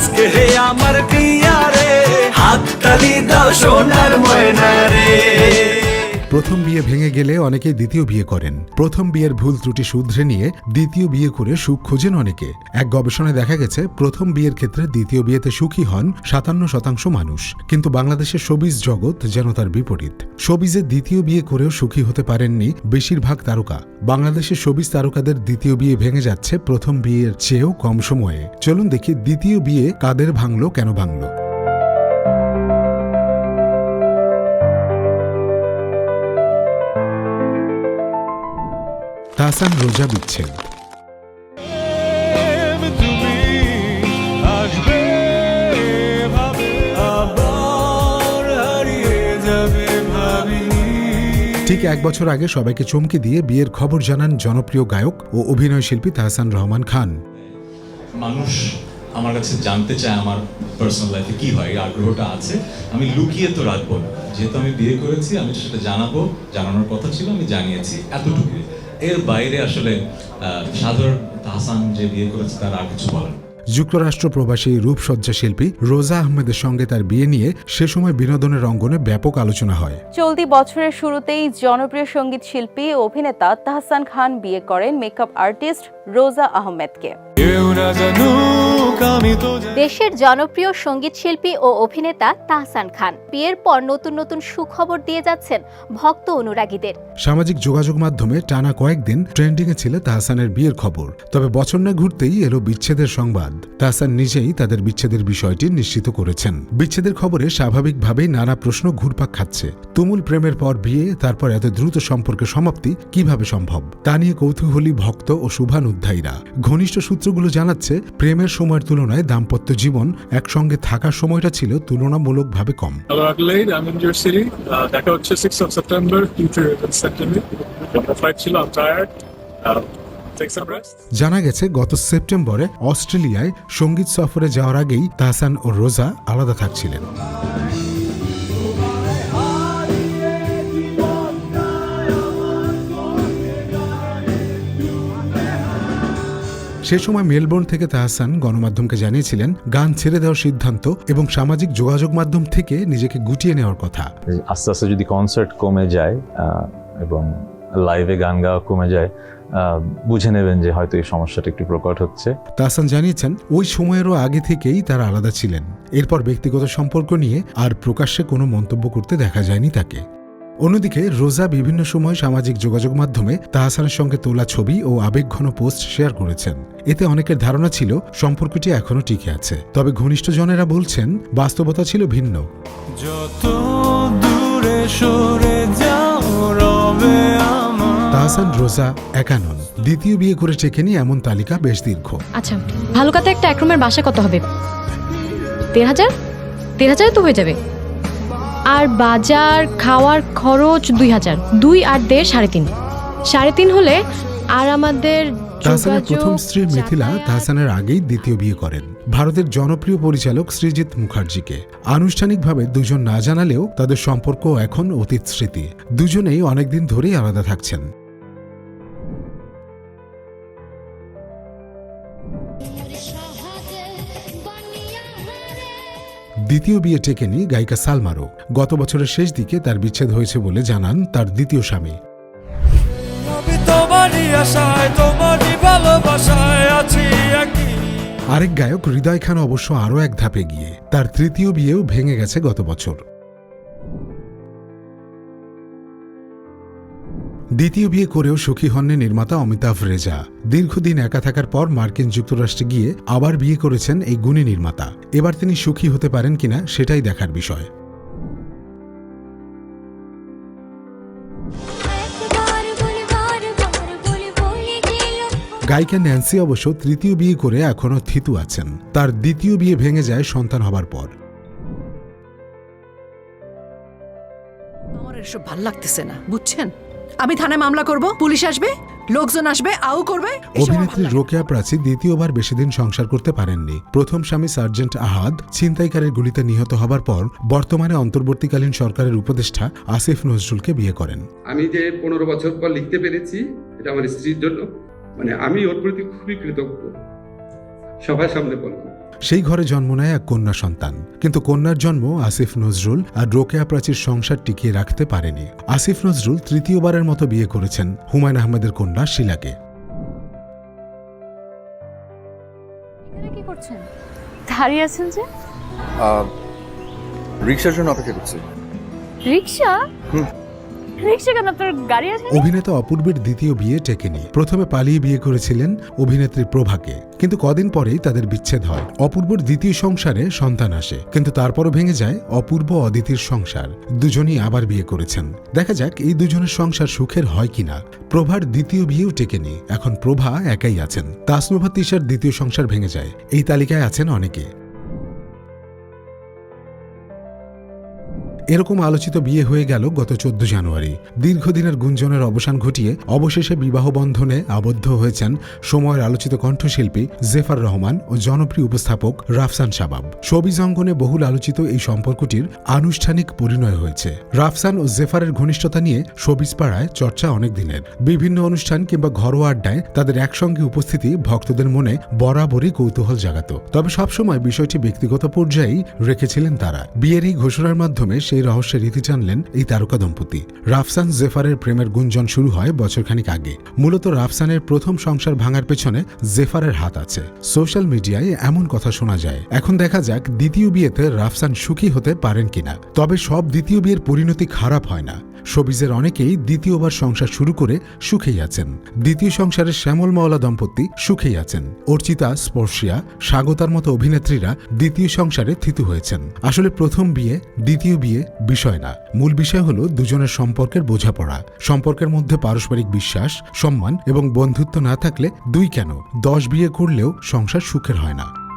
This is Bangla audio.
আজকে হে আমার কিয়ারে হাত তালি দাও সোনার ময়না রে প্রথম বিয়ে ভেঙে গেলে অনেকেই দ্বিতীয় বিয়ে করেন। প্রথম বিয়ের ভুল ত্রুটি শুধরে নিয়ে দ্বিতীয় বিয়ে করে সুখ খোঁজেন অনেকে। এক গবেষণায় দেখা গেছে, প্রথম বিয়ের ক্ষেত্রে দ্বিতীয় বিয়েতে সুখী হন সাতান্ন শতাংশ মানুষ। কিন্তু বাংলাদেশের শোবিজ জগৎ যেন তার বিপরীত। শোবিজে দ্বিতীয় বিয়ে করেও সুখী হতে পারেননি বেশিরভাগ তারকা। বাংলাদেশের শোবিজ তারকাদের দ্বিতীয় বিয়ে ভেঙে যাচ্ছে প্রথম বিয়ের চেয়েও কম সময়ে। চলুন দেখি দ্বিতীয় বিয়ে কাদের ভাঙলো, কেন ভাঙলো? তাহসান রোজা বিচ্ছেদ ঠিক এক বছর আগে সবাইকে চমকে দিয়ে বিয়ের খবর জানান জনপ্রিয় গায়ক ও অভিনয় শিল্পী তাহসান রহমান খান। মানুষ আমার কাছে জানতে চায় আমার পার্সোনাল লাইফে কি হয় আগ্রহটা আছে। আমি লুকিয়ে তো রাখব যেহেতু আমি বিয়ে করেছি আমি সেটা জানাব। জানানোর কথা ছিল আমি জানিয়েছি। এতটুকুই। এর বাইরে আসলে সাধারণ হাসান যে বিয়ে করেছে তার আর কিছু বলেন যুক্তরাষ্ট্র প্রবাসী রূপসজ্জা শিল্পী রোজা আহমেদের সঙ্গে তার বিয়ে নিয়ে সে সময় বিনোদনের অঙ্গনে ব্যাপক আলোচনা হয়। চলতি বছরের শুরুতেই জনপ্রিয় সংগীত শিল্পী অভিনেতা তাহসান খান বিয়ে করেন মেকআপ আর্টিস্ট রোজা আহমেদকে। দেশের জনপ্রিয় সংগীত শিল্পী ও অভিনেতা তাহসান খান। বিয়ের পর নতুন নতুন সুখবর দিয়ে যাচ্ছেন ভক্ত অনুরাগীদের। সামাজিক যোগাযোগ মাধ্যমে টানা কয়েকদিন ট্রেন্ডিংয়ে ছিল তাহসানের বিয়ের খবর। তবে বছর না ঘুরতেই এলো বিচ্ছেদের সংবাদ। তাহসান নিজেই তাদের বিচ্ছেদের বিষয়টি নিশ্চিত করেছেন। বিচ্ছেদের খবরে স্বাভাবিকভাবেই নানা প্রশ্ন ঘুরপাক খাচ্ছে। তুমুল প্রেমের পর বিয়ে তারপর এত দ্রুত সম্পর্কে সমাপ্তি কীভাবে সম্ভব? তা নিয়ে কৌতূহলী ভক্ত ও শুভানুধ্যায়ীরা। ঘনিষ্ঠ সূত্রগুলো জানাচ্ছে প্রেমের সময়ের তুলনায় দাম্পত্য জীবন একসঙ্গে থাকার সময়টা ছিল তুলনামূলকভাবে কম. Uh, দেখা হচ্ছে 6th of September, future events September. Flight ছিল, I'm tired. Take some rest. জানা গেছে গত সেপ্টেম্বরে অস্ট্রেলিয়ায় সংগীত সফরে যাওয়ার আগেই তাহসান ও রোজা আলাদা থাকছিলেন সে সময় মেলবোর্ন থেকে তাহসান গণমাধ্যমকে জানিয়েছিলেন গান ছেড়ে দেওয়ার সিদ্ধান্ত এবং সামাজিক যোগাযোগ মাধ্যম থেকে নিজেকে গুটিয়ে নেওয়ার কথা। আস্তে আস্তে যদি কনসার্ট কমে যায় এবং লাইভে গান গাওয়া কমে যায় বুঝে নেবেন যে হয়তো এই সমস্যাটা একটু প্রকট হচ্ছে। তাহসান জানিয়েছেন ওই সময়েরও আগে থেকেই তারা আলাদা ছিলেন। এরপর ব্যক্তিগত সম্পর্ক নিয়ে আর প্রকাশ্যে কোনো মন্তব্য করতে দেখা যায়নি তাকে। অন্যদিকে রোজা বিভিন্ন সময় সামাজিক যোগাযোগ মাধ্যমে তাহসানের সঙ্গে তোলা ছবি ও আবেগঘন পোস্ট শেয়ার করেছেন। এতে অনেকের ধারণা ছিল সম্পর্কটি এখনও টিকে আছে। তবে ঘনিষ্ঠজনেরা বলছেন বাস্তবতা ছিল ভিন্ন। যত দূরে সরে যাও রবে তাহসান রোজা একা নন। দ্বিতীয় বিয়ে করে টেকেনি এমন তালিকা বেশ দীর্ঘ। আচ্ছা ভালুকাতে একটা এক রুমের বাসা কত হবে? দেড় হাজার? দেড় হাজার তো হয়ে যাবে। আর বাজার খাওয়ার খরচ দুই হাজার। দুই আর দেড় সাড়ে তিন। সাড়ে তিন হলে আর আমাদের তাহসানের প্রথম স্ত্রী মিথিলা তাহসানের আগেই দ্বিতীয় বিয়ে করেন। ভারতের জনপ্রিয় পরিচালক শ্রীজিৎ মুখার্জিকে। আনুষ্ঠানিকভাবে দুজন না জানালেও তাদের সম্পর্ক এখন অতীত স্মৃতি। দুজনেই অনেকদিন ধরেই আলাদা থাকছেন। দ্বিতীয় বিয়ে টেকেনি গায়িকা সালমারও। গত বছরের শেষ দিকে তার বিচ্ছেদ হয়েছে বলে জানান তার দ্বিতীয় স্বামী। আরেক গায়ক হৃদয় খান অবশ্য আরও এক ধাপে গিয়ে তার তৃতীয় বিয়েও ভেঙে গেছে গত বছর। দ্বিতীয় বিয়ে করেও সুখী হননি নির্মাতা অমিতাভ রেজা। দীর্ঘদিন একা থাকার পর মার্কিন যুক্তরাষ্ট্রে গিয়ে আবার বিয়ে করেছেন এই গুণী নির্মাতা। এবার তিনি সুখী হতে পারেন কিনা সেটাই দেখার বিষয়। গায়িকা ন্যান্সি অবশ্য তৃতীয় বিয়ে করে এখনও থিতু আছেন। তার দ্বিতীয় বিয়ে ভেঙে যায় সন্তান হবার পর। আমার এসব ভালো লাগতেছে না, বুঝছেন? আমি থানায় মামলা করব পুলিশ আসবে লোকজন আসবে আউ করবে অভিনেত্রী। রোকেয়া প্রাচী দ্বিতীয়বার বেশি দিন সংসার করতে পারেননি। প্রথম স্বামী সার্জেন্ট আহাদ ছিনতাইকারের গুলিতে নিহত হবার পর বর্তমানে অন্তর্বর্তীকালীন সরকারের উপদেষ্টা আসিফ নজরুলকে বিয়ে করেন। আমি যে পনেরো বছর পর লিখতে পেরেছি এটা আমার স্ত্রীর জন্য মানে আমি ওর প্রতি খুবই কৃতজ্ঞ। সবার সামনে বললাম সেই ঘরে জন্ম নেয় এক কন্যা সন্তান। কিন্তু কন্যার জন্ম আসিফ নজরুল আর রোকেয়া প্রাচীর সংসার টিকিয়ে রাখতে পারেনি। আসিফ নজরুল তৃতীয়বারের মতো বিয়ে করেছেন হুমায়ুন আহমেদের কন্যা শিলাকে। এখানে দাঁড়িয়ে আছেন যে? রিক্সার জন্য অপেক্ষা করছি। রিক্সা? অভিনেতা অপূর্বের দ্বিতীয় বিয়ে টেকেনি। প্রথমে পালিয়ে বিয়ে করেছিলেন অভিনেত্রী প্রভাকে। কিন্তু কদিন পরেই তাদের বিচ্ছেদ হয়। অপূর্বর দ্বিতীয় সংসারে সন্তান আসে। কিন্তু তারপরও ভেঙে যায় অপূর্ব অদিতির সংসার। দুজনই আবার বিয়ে করেছেন। দেখা যাক এই দুজনের সংসার সুখের হয় কিনা। প্রভার দ্বিতীয় বিয়েও টেকেনি। এখন প্রভা একাই আছেন। তাসনুভা তিশার দ্বিতীয় সংসার ভেঙে যায়। এই তালিকায় আছেন অনেকে। এরকম আলোচিত বিয়ে হয়ে গেল গত চোদ্দ জানুয়ারি। দীর্ঘদিনের গুঞ্জনের অবসান ঘটিয়ে অবশেষে বিবাহ বন্ধনে আবদ্ধ হয়েছেন সময়ের আলোচিত কণ্ঠশিল্পী জেফার রহমান ও জনপ্রিয় উপস্থাপক রাফসান শাবাব। শোবিজ অঙ্গনে বহুল আলোচিত এই সম্পর্কটির আনুষ্ঠানিক পরিণয় হয়েছে। রাফসান ও জেফারের ঘনিষ্ঠতা নিয়ে শোবিজ পাড়ায় চর্চা অনেক দিনের। বিভিন্ন অনুষ্ঠান কিংবা ঘরোয়া আড্ডায় তাদের একসঙ্গে উপস্থিতি ভক্তদের মনে বরাবরই কৌতূহল জাগাত। তবে সবসময় বিষয়টি ব্যক্তিগত পর্যায়েই রেখেছিলেন তারা। বিয়ের এই ঘোষণার মাধ্যমে সেই রহস্যের রীতি জানলেন এই তারকা দম্পতি। রাফসান জেফারের প্রেমের গুঞ্জন শুরু হয় বছরখানিক আগে। মূলত রাফসানের প্রথম সংসার ভাঙার পেছনে জেফারের হাত আছে। সোশ্যাল মিডিয়ায় এমন কথা শোনা যায়। এখন দেখা যাক দ্বিতীয় বিয়েতে রাফসান সুখী হতে পারেন কিনা। তবে সব দ্বিতীয় বিয়ের পরিণতি খারাপ হয় না। শোবিজের অনেকেই দ্বিতীয়বার সংসার শুরু করে সুখেই আছেন। দ্বিতীয় সংসারের শ্যামল মাওলা দম্পতি সুখেই আছেন। অর্চিতা, স্পর্শিয়া, স্বাগতার মতো অভিনেত্রীরা দ্বিতীয় সংসারে থিতু হয়েছেন। আসলে প্রথম বিয়ে, দ্বিতীয় বিয়ে বিষয় না। মূল বিষয় হলো দুজনের সম্পর্কের বোঝাপড়া। সম্পর্কের মধ্যে পারস্পরিক বিশ্বাস, সম্মান এবং বন্ধুত্ব না থাকলে দুই কেন? দশ বিয়ে করলেও সংসার সুখের হয় না।